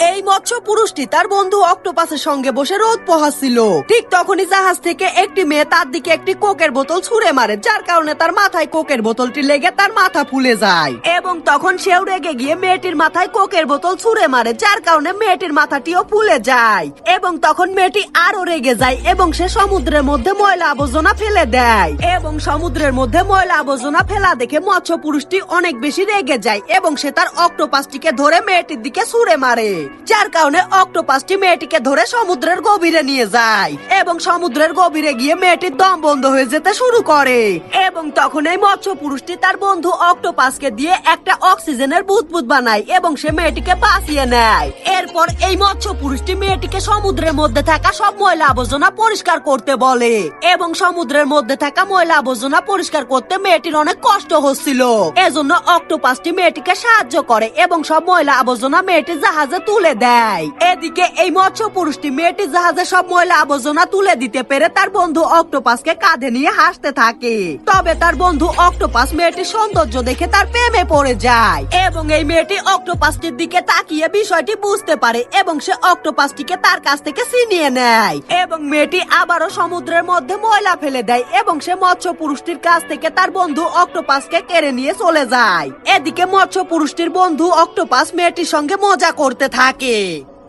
এই মৎস্য পুরুষটি তার বন্ধু অক্টোপাসের সঙ্গে বসে রোদ পোহাচ্ছিল। ঠিক তখনই জাহাজ থেকে একটি মেয়ে তার দিকে একটি কোকের বোতল ছুঁড়ে মারে, যার কারণে তার মাথায় কোকের বোতলটি লেগে তার মাথা ফুলে যায়। এবং তখন সেও রেগে গিয়ে মেয়েটির মাথায় কোকের বোতল ছুঁড়ে মারে, যার কারণে মেয়েটির মাথাটিও ফুলে যায়। এবং তখন মেয়েটি আরও রেগে যায় এবং সে সমুদ্রের মধ্যে ময়লা আবর্জনা ফেলে দেয়। এবং সমুদ্রের মধ্যে ময়লা আবর্জনা ফেলা দেখে মৎস্য পুরুষটি অনেক বেশি রেগে যায় এবং সে তার অক্টোপাসটিকে ধরে মেয়েটির দিকে ছুঁড়ে মারে। যার কারণে অক্টোপাসটি মেয়েটিকে ধরে সমুদ্রের গভীরে নিয়ে যায় এবং সমুদ্রের গভীরে গিয়ে মেয়েটির দম বন্ধ হয়ে যেতে শুরু করে। এবং তখন এই মৎস্য পুরুষটি তার বন্ধু অক্টোপাসকে দিয়ে একটা অক্সিজেনের বুদবুদ বানায় এবং সে মেয়েটিকে বাঁচিয়ে নেয়। এরপর এই মৎস্য পুরুষটি মেয়েটিকে সমুদ্রের মধ্যে থাকা সব ময়লা আবর্জনা পরিষ্কার করতে বলে এবং সমুদ্রের মধ্যে থাকা ময়লা আবর্জনা পরিষ্কার করতে মেয়েটির অনেক কষ্ট হচ্ছিল। এজন্য অক্টোপাসটি মেয়েটিকে সাহায্য করে এবং সব ময়লা আবর্জনা মেয়েটি জাহাজে তুলে দেয়। এদিকে এই মৎস্য পুরুষটি মেয়েটি জাহাজে সব ময়লা আবর্জনা তুলে দিতে পেরে তার বন্ধু অক্টোপাসকে কাঁধে নিয়ে হাসতে থাকে। তবে তার বন্ধু অক্টোপাস মেয়েটির সৌন্দর্য দেখে তার প্রেমে পড়ে যায় এবং এই মেয়েটি অক্টোপাসটির দিকে তাকিয়ে বিষয়টি বুঝতে পারে এবং সে অক্টোপাসটিকে তার কাছ থেকে ছিনিয়ে নেয় এবং মেয়েটি আবারও সমুদ্রের মধ্যে ময়লা ফেলে দেয় এবং সে মৎস্য পুরুষটির কাছ থেকে তার বন্ধু অক্টোপাসকে কেড়ে নিয়ে চলে যায়। এদিকে মৎস্য পুরুষটির বন্ধু অক্টোপাস মেয়েটির সঙ্গে মজা করতে Lucky.